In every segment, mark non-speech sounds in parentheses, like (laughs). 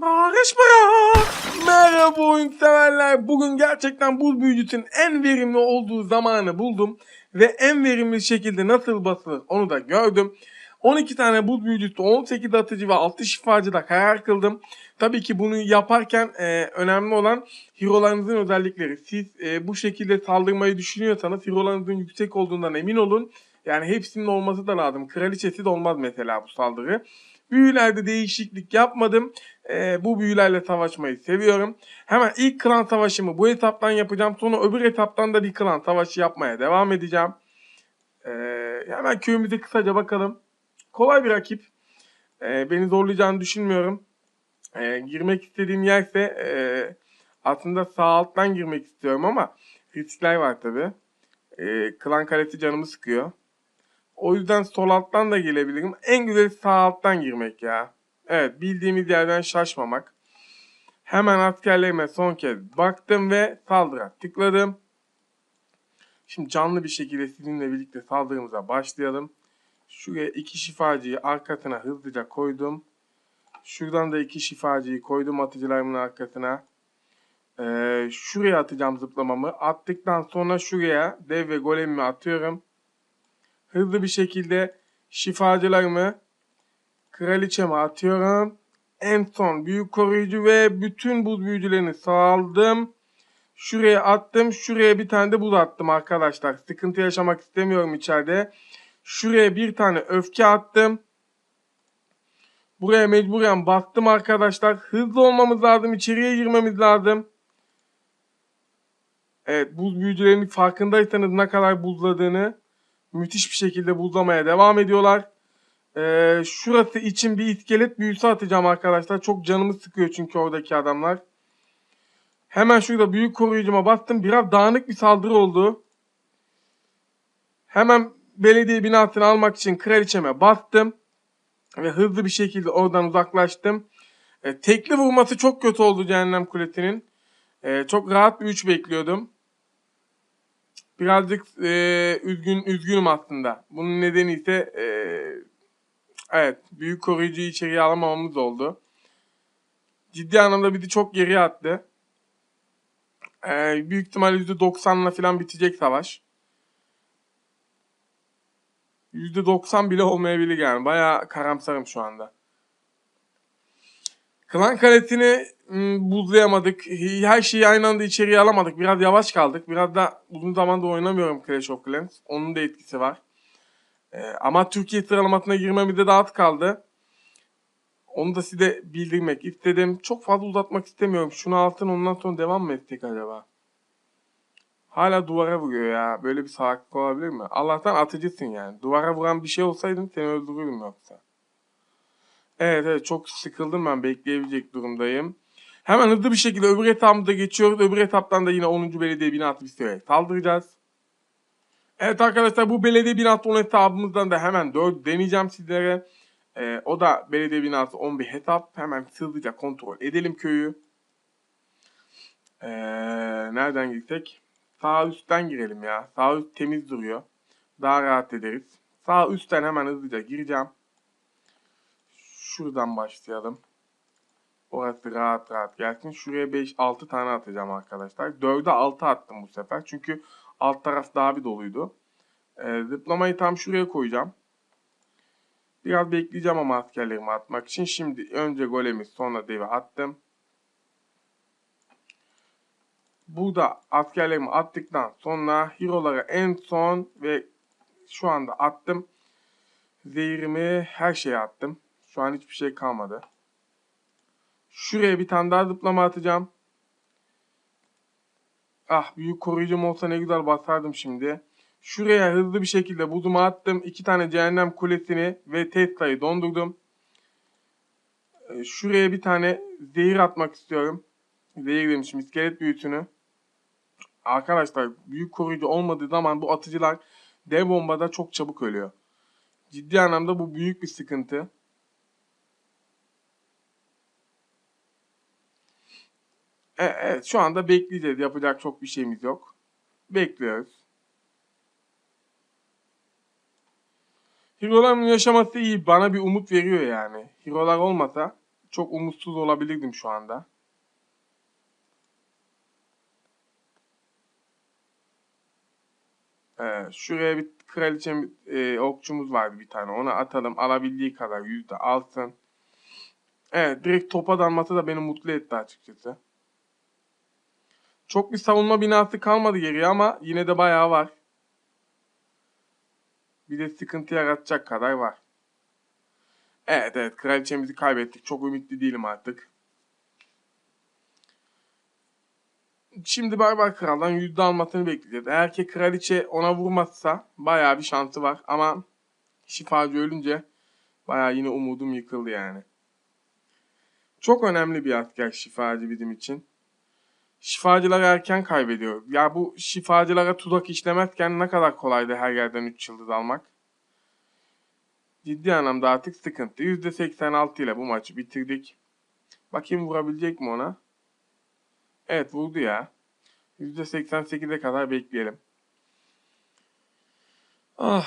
Barış bırak. Merhaba oyun severler. Bugün gerçekten buz büyücüsünün en verimli olduğu zamanı buldum. Ve en verimli şekilde nasıl basılır onu da gördüm. 12 tane buz büyücüsü, 18 atıcı ve 6 şifacı da karar kıldım. Tabii ki bunu yaparken e, önemli olan hero'larınızın özellikleri. Siz e, bu şekilde saldırmayı düşünüyorsanız hero'larınızın yüksek olduğundan emin olun. Yani hepsinin olması da lazım. Kraliçesi de olmaz mesela bu saldırı. Büyülerde değişiklik yapmadım. Ee, bu büyülerle savaşmayı seviyorum. Hemen ilk klan savaşımı bu etaptan yapacağım. Sonra öbür etaptan da bir klan savaşı yapmaya devam edeceğim. Ee, hemen köyümüze kısaca bakalım. Kolay bir rakip. Ee, beni zorlayacağını düşünmüyorum. Ee, girmek istediğim yerse e, aslında sağ alttan girmek istiyorum ama riskler var tabi. Ee, klan kalesi canımı sıkıyor. O yüzden sol alttan da gelebilirim. En güzeli sağ alttan girmek ya. Evet bildiğimiz yerden şaşmamak. Hemen askerlerime son kez baktım ve saldıra tıkladım. Şimdi canlı bir şekilde sizinle birlikte saldırımıza başlayalım. Şuraya iki şifacıyı arkasına hızlıca koydum. Şuradan da iki şifacıyı koydum atıcılarımın arkasına. Ee, şuraya atacağım zıplamamı. Attıktan sonra şuraya dev ve golemimi atıyorum hızlı bir şekilde şifacılarımı kraliçeme atıyorum. En son büyük koruyucu ve bütün buz büyücülerini saldım. Şuraya attım. Şuraya bir tane de buz attım arkadaşlar. Sıkıntı yaşamak istemiyorum içeride. Şuraya bir tane öfke attım. Buraya mecburen bastım arkadaşlar. Hızlı olmamız lazım. İçeriye girmemiz lazım. Evet buz büyücülerinin farkındaysanız ne kadar buzladığını müthiş bir şekilde buzlamaya devam ediyorlar. Ee, şurası için bir iskelet büyüsü atacağım arkadaşlar. Çok canımı sıkıyor çünkü oradaki adamlar. Hemen şurada büyük koruyucuma bastım. Biraz dağınık bir saldırı oldu. Hemen belediye binasını almak için kraliçeme bastım. Ve hızlı bir şekilde oradan uzaklaştım. E, tekli vurması çok kötü oldu Cehennem Kulesi'nin. E, çok rahat bir 3 bekliyordum. Birazcık e, üzgün üzgünüm aslında. Bunun nedeni ise e, evet büyük koruyucuyu içeriye alamamamız oldu. Ciddi anlamda bizi çok geriye attı. E, büyük ihtimal %90'la falan bitecek savaş. %90 bile olmayabilir yani. Bayağı karamsarım şu anda. Klan kalesini buzlayamadık. Her şeyi aynı anda içeriye alamadık. Biraz yavaş kaldık. Biraz da uzun zamandır oynamıyorum Clash of Clans. Onun da etkisi var. Ee, ama Türkiye sıralamasına girmemize de az kaldı. Onu da size bildirmek istedim. Çok fazla uzatmak istemiyorum. Şunu altın ondan sonra devam mı etsek acaba? Hala duvara vuruyor ya. Böyle bir salaklık olabilir mi? Allah'tan atıcısın yani. Duvara vuran bir şey olsaydın seni öldürürdüm yoksa. Evet evet çok sıkıldım ben bekleyebilecek durumdayım. Hemen hızlı bir şekilde öbür etapta geçiyoruz. Öbür etaptan da yine 10. belediye binası bir saldıracağız. Evet arkadaşlar bu belediye binası 10 hesabımızdan da hemen 4 deneyeceğim sizlere. Ee, o da belediye binası 11 hesap. Hemen hızlıca kontrol edelim köyü. Ee, nereden girsek? Sağ üstten girelim ya. Sağ üst temiz duruyor. Daha rahat ederiz. Sağ üstten hemen hızlıca gireceğim. Şuradan başlayalım. Orası rahat rahat gelsin. Şuraya 5-6 tane atacağım arkadaşlar. 4'e 6 attım bu sefer. Çünkü alt taraf daha bir doluydu. Ee, zıplamayı tam şuraya koyacağım. Biraz bekleyeceğim ama askerlerimi atmak için. Şimdi önce golemi sonra devi attım. Burada askerlerimi attıktan sonra hero'lara en son ve şu anda attım. Zehirimi her şeye attım. Şu an hiçbir şey kalmadı. Şuraya bir tane daha zıplama atacağım. Ah büyük koruyucum olsa ne güzel basardım şimdi. Şuraya hızlı bir şekilde buzumu attım. İki tane cehennem kulesini ve Tesla'yı dondurdum. Ee, Şuraya bir tane zehir atmak istiyorum. Zehir demişim iskelet büyütünü. Arkadaşlar büyük koruyucu olmadığı zaman bu atıcılar dev bombada çok çabuk ölüyor. Ciddi anlamda bu büyük bir sıkıntı. Evet şu anda bekleyeceğiz. Yapacak çok bir şeyimiz yok. Bekliyoruz. Hero'ların yaşaması iyi. Bana bir umut veriyor yani. Hero'lar olmasa Çok umutsuz olabilirdim şu anda. Ee, şuraya bir kraliçe e, okçumuz vardı bir tane. Ona atalım. Alabildiği kadar yüzde alsın. Evet direkt topa dalması da beni mutlu etti açıkçası. Çok bir savunma binası kalmadı geriye ama yine de bayağı var. Bir de sıkıntı yaratacak kadar var. Evet evet kraliçemizi kaybettik. Çok ümitli değilim artık. Şimdi Barbar Kral'dan yüzde almasını bekleyeceğiz. Eğer ki kraliçe ona vurmazsa bayağı bir şansı var. Ama şifacı ölünce bayağı yine umudum yıkıldı yani. Çok önemli bir asker şifacı bizim için. Şifacılar erken kaybediyor. Ya bu şifacılara tuzak işlemezken ne kadar kolaydı her yerden 3 yıldız almak. Ciddi anlamda artık sıkıntı. %86 ile bu maçı bitirdik. Bakayım vurabilecek mi ona? Evet vurdu ya. %88'e kadar bekleyelim. Ah,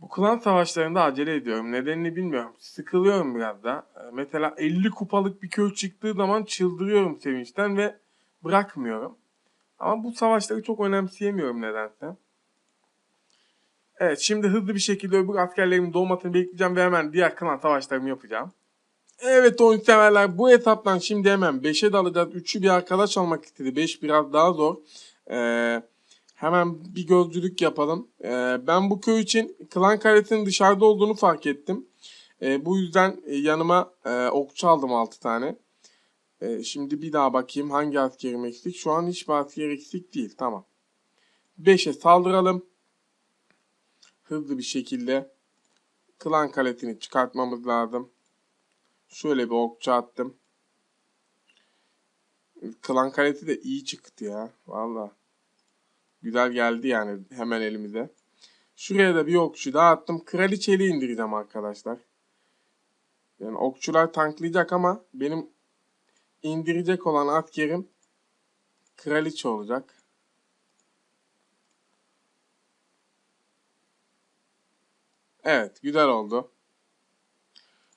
bu klan savaşlarında acele ediyorum. Nedenini bilmiyorum. Sıkılıyorum biraz da. Ee, Mesela 50 kupalık bir köy çıktığı zaman çıldırıyorum sevinçten ve bırakmıyorum. Ama bu savaşları çok önemseyemiyorum nedense. Evet şimdi hızlı bir şekilde öbür askerlerimin doğmasını bekleyeceğim ve hemen diğer klan savaşlarımı yapacağım. Evet oyun severler bu etaptan şimdi hemen 5'e dalacağız. 3'ü bir arkadaş almak istedi. 5 biraz daha zor. Ee, hemen bir gözcülük yapalım. Ee, ben bu köy için klan karesinin dışarıda olduğunu fark ettim. Ee, bu yüzden yanıma e, okçu aldım 6 tane. Ee, şimdi bir daha bakayım hangi askerim eksik. Şu an hiçbir asker eksik değil. Tamam. 5'e saldıralım. Hızlı bir şekilde klan kaletini çıkartmamız lazım. Şöyle bir okçu attım. Klan kaleti de iyi çıktı ya. Valla. Güzel geldi yani hemen elimize. Şuraya da bir okçu daha attım. Kraliçeli indireceğim arkadaşlar. Yani okçular tanklayacak ama benim indirecek olan askerim kraliçe olacak. Evet güzel oldu.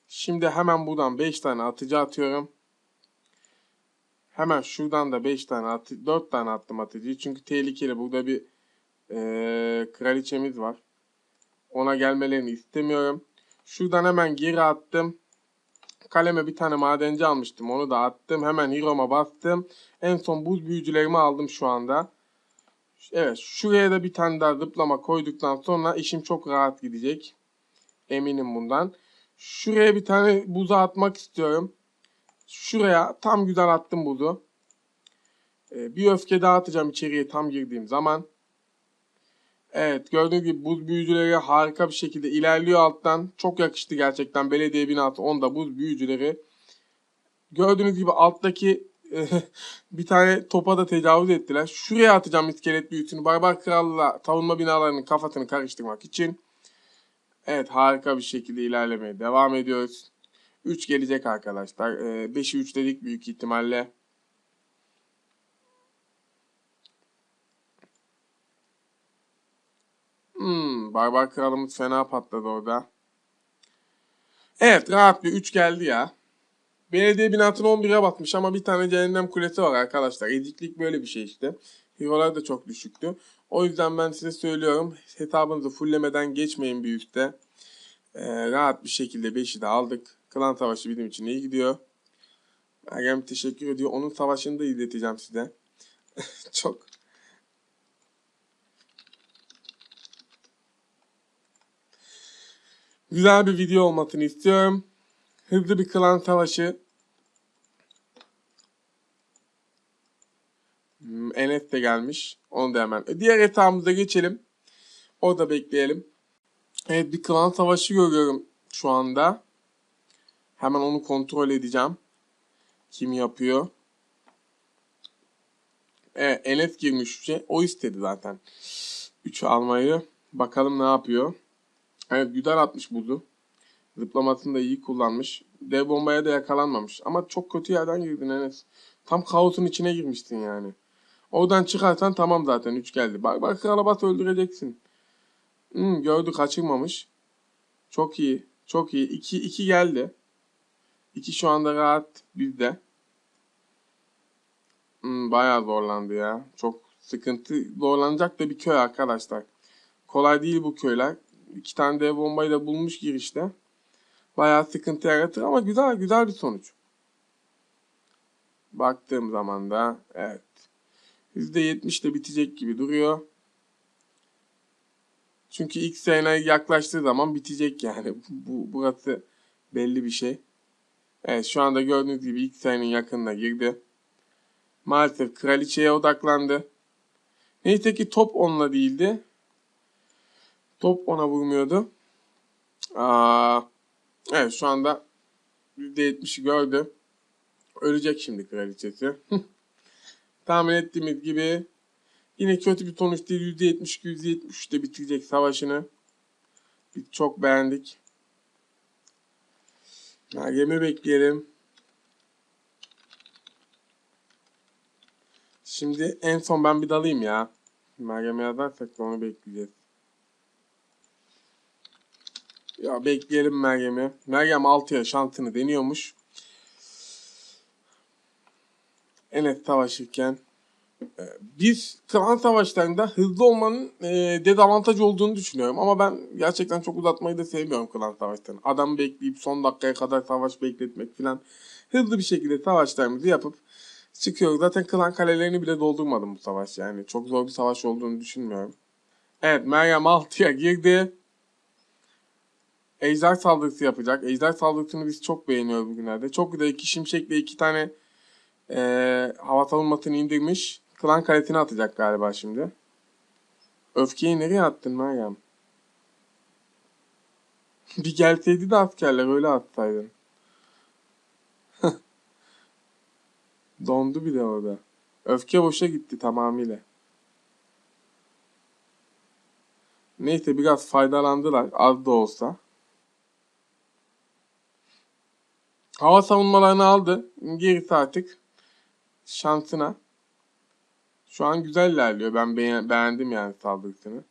Şimdi hemen buradan 5 tane atıcı atıyorum. Hemen şuradan da 5 tane atı 4 tane attım atıcıyı. Çünkü tehlikeli. Burada bir ee, kraliçemiz var. Ona gelmelerini istemiyorum. Şuradan hemen geri attım. Kaleme bir tane madenci almıştım. Onu da attım. Hemen Hero'ma bastım. En son buz büyücülerimi aldım şu anda. Evet şuraya da bir tane daha zıplama koyduktan sonra işim çok rahat gidecek. Eminim bundan. Şuraya bir tane buza atmak istiyorum. Şuraya tam güzel attım buzu. Ee, bir öfke daha atacağım içeriye tam girdiğim zaman. Evet gördüğünüz gibi buz büyücüleri harika bir şekilde ilerliyor alttan. Çok yakıştı gerçekten belediye binası onda buz büyücüleri. Gördüğünüz gibi alttaki (laughs) bir tane topa da tecavüz ettiler. Şuraya atacağım iskelet büyüsünü. Barbar Kral'la savunma binalarının kafasını karıştırmak için. Evet harika bir şekilde ilerlemeye devam ediyoruz. 3 gelecek arkadaşlar. 5'i 3 dedik büyük ihtimalle. Hmm, Barbar Kralımız fena patladı orada. Evet rahat bir 3 geldi ya. Belediye binasını 11'e batmış ama bir tane cehennem kulesi var arkadaşlar. Ediklik böyle bir şey işte. Hero'lar da çok düşüktü. O yüzden ben size söylüyorum. Hesabınızı fulllemeden geçmeyin bir üstte. Ee, rahat bir şekilde 5'i de aldık. Klan savaşı bizim için iyi gidiyor. Meryem teşekkür ediyor. Onun savaşını da izleteceğim size. (laughs) çok güzel bir video olmasını istiyorum. Hızlı bir klan savaşı. Hmm, Enes de gelmiş. Onu da hemen. E, diğer hesabımıza geçelim. O da bekleyelim. Evet bir klan savaşı görüyorum şu anda. Hemen onu kontrol edeceğim. Kim yapıyor? Evet Enes girmiş 3'e. O istedi zaten. 3'ü almayı. Bakalım ne yapıyor. Evet güzel atmış buzu. Zıplamasını da iyi kullanmış. Dev bombaya da yakalanmamış. Ama çok kötü yerden girdin Enes. Tam kaosun içine girmiştin yani. Oradan çıkarsan tamam zaten 3 geldi. Bak bak karabat öldüreceksin. Hmm, gördü kaçırmamış. Çok iyi. Çok iyi. 2 2 geldi. İki şu anda rahat bizde. Hmm, bayağı zorlandı ya. Çok sıkıntı. Zorlanacak da bir köy arkadaşlar. Kolay değil bu köyler. İki tane dev bombayı da bulmuş girişte. Bayağı sıkıntı yaratır ama güzel güzel bir sonuç. Baktığım zaman da evet. %70 de bitecek gibi duruyor. Çünkü ilk sene yaklaştığı zaman bitecek yani. Bu burası belli bir şey. Evet şu anda gördüğünüz gibi ilk senenin yakınına girdi. Maalesef kraliçeye odaklandı. Neyse ki top onunla değildi. Top ona vurmuyordu. Aa, evet şu anda %70'i gördü. Ölecek şimdi kraliçesi. (laughs) Tahmin ettiğimiz gibi yine kötü bir sonuç değil. %72 %73'te bitirecek savaşını. Biz çok beğendik. Meryem'i bekleyelim. Şimdi en son ben bir dalayım ya. Meryem'e yazarsak onu bekleyeceğiz. Ya bekleyelim Meryem'i. Meryem 6'ya şansını deniyormuş. Enes savaşırken e, biz klan savaşlarında hızlı olmanın e, dezavantaj olduğunu düşünüyorum. Ama ben gerçekten çok uzatmayı da sevmiyorum klan savaşlarını. Adam bekleyip son dakikaya kadar savaş bekletmek falan. Hızlı bir şekilde savaşlarımızı yapıp çıkıyoruz. Zaten klan kalelerini bile doldurmadım bu savaş yani. Çok zor bir savaş olduğunu düşünmüyorum. Evet Meryem 6'ya girdi. Ejder saldırısı yapacak. Ejder saldırısını biz çok beğeniyoruz bugünlerde. Çok güzel iki şimşekle iki tane ee, hava savunmasını indirmiş. Klan kaletini atacak galiba şimdi. Öfkeyi nereye attın Meryem? (laughs) bir gelseydi de askerler öyle atsaydın. (laughs) Dondu bir de orada. Öfke boşa gitti tamamıyla. Neyse biraz faydalandılar az da olsa. Hava savunmalarını aldı. Gerisi artık şansına. Şu an güzel ilerliyor. Ben beğendim yani saldırısını.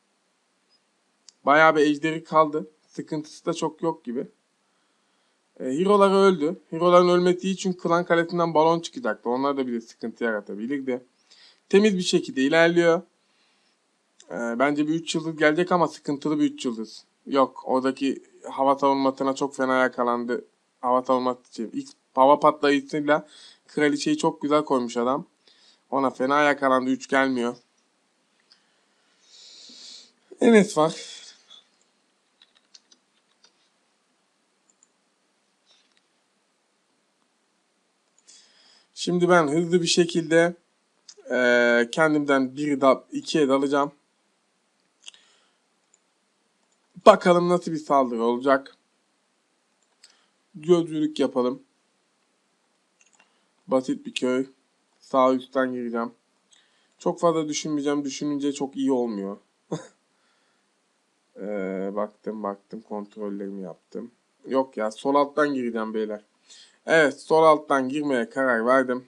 Bayağı bir ejderi kaldı. Sıkıntısı da çok yok gibi. E, Hero'lar öldü. Hero'ların ölmesi çünkü klan kalesinden balon çıkacaktı. Onlar da bir de sıkıntı yaratabilirdi. Temiz bir şekilde ilerliyor. E, bence bir 3 yıldız gelecek ama sıkıntılı bir 3 yıldız. Yok oradaki hava savunmasına çok fena yakalandı. Hava savunması için. İlk hava patlayıcısıyla kraliçeyi çok güzel koymuş adam. Ona fena yakalandı. 3 gelmiyor. Enes var. Şimdi ben hızlı bir şekilde e, kendimden bir da ikiye dalacağım. Bakalım nasıl bir saldırı olacak. Gözcülük yapalım. Basit bir köy. Sağ üstten gireceğim. Çok fazla düşünmeyeceğim. Düşününce çok iyi olmuyor. (laughs) ee, baktım baktım kontrollerimi yaptım. Yok ya sol alttan gireceğim beyler. Evet sol alttan girmeye karar verdim.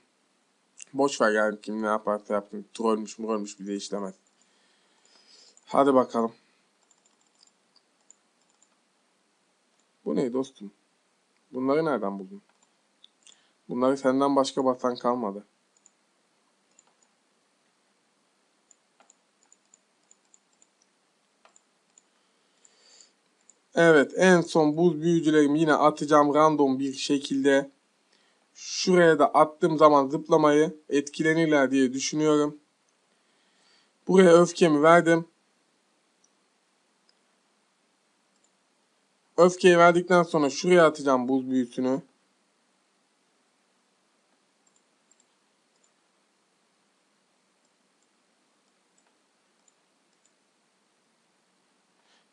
Boş ver yani kim ne yaparsa yapsın. Trollmüş mürolmüş bize işlemez. Hadi bakalım. Bu ne dostum? Bunları nereden buldun? Bunları senden başka basan kalmadı. Evet en son buz büyücülerimi yine atacağım random bir şekilde. Şuraya da attığım zaman zıplamayı etkilenirler diye düşünüyorum. Buraya öfkemi verdim. Öfkeyi verdikten sonra şuraya atacağım buz büyüsünü.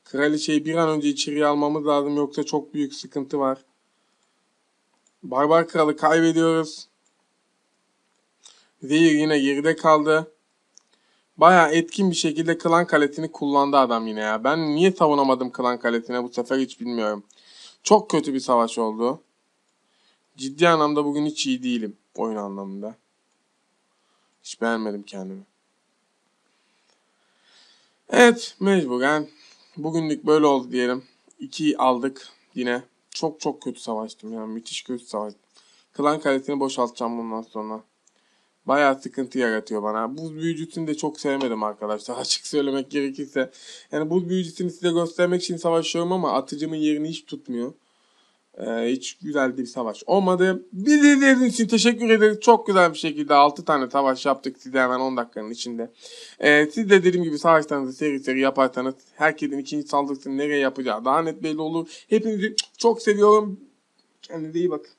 Kraliçeyi bir an önce içeriye almamız lazım yoksa çok büyük sıkıntı var. Barbar kralı kaybediyoruz. Zehir yine geride kaldı. Baya etkin bir şekilde klan kalesini kullandı adam yine ya. Ben niye savunamadım klan kalesine bu sefer hiç bilmiyorum. Çok kötü bir savaş oldu. Ciddi anlamda bugün hiç iyi değilim. Oyun anlamında. Hiç beğenmedim kendimi. Evet mecburen Bugünlük böyle oldu diyelim. 2 aldık yine. çok çok kötü savaştım yani müthiş kötü savaştım. Klan kalesini boşaltacağım bundan sonra. Bayağı sıkıntı yaratıyor bana. Buz büyücüsünü de çok sevmedim arkadaşlar. (laughs) Açık söylemek gerekirse. Yani buz büyücüsünü size göstermek için savaşıyorum ama atıcımın yerini hiç tutmuyor. Ee, hiç güzel bir savaş olmadı. Bizi izlediğiniz için teşekkür ederiz. Çok güzel bir şekilde 6 tane savaş yaptık size hemen 10 dakikanın içinde. Ee, siz de dediğim gibi savaşlarınızı seri seri yaparsanız herkesin ikinci saldırısını nereye yapacağı daha net belli olur. Hepinizi çok seviyorum. Kendinize iyi bakın.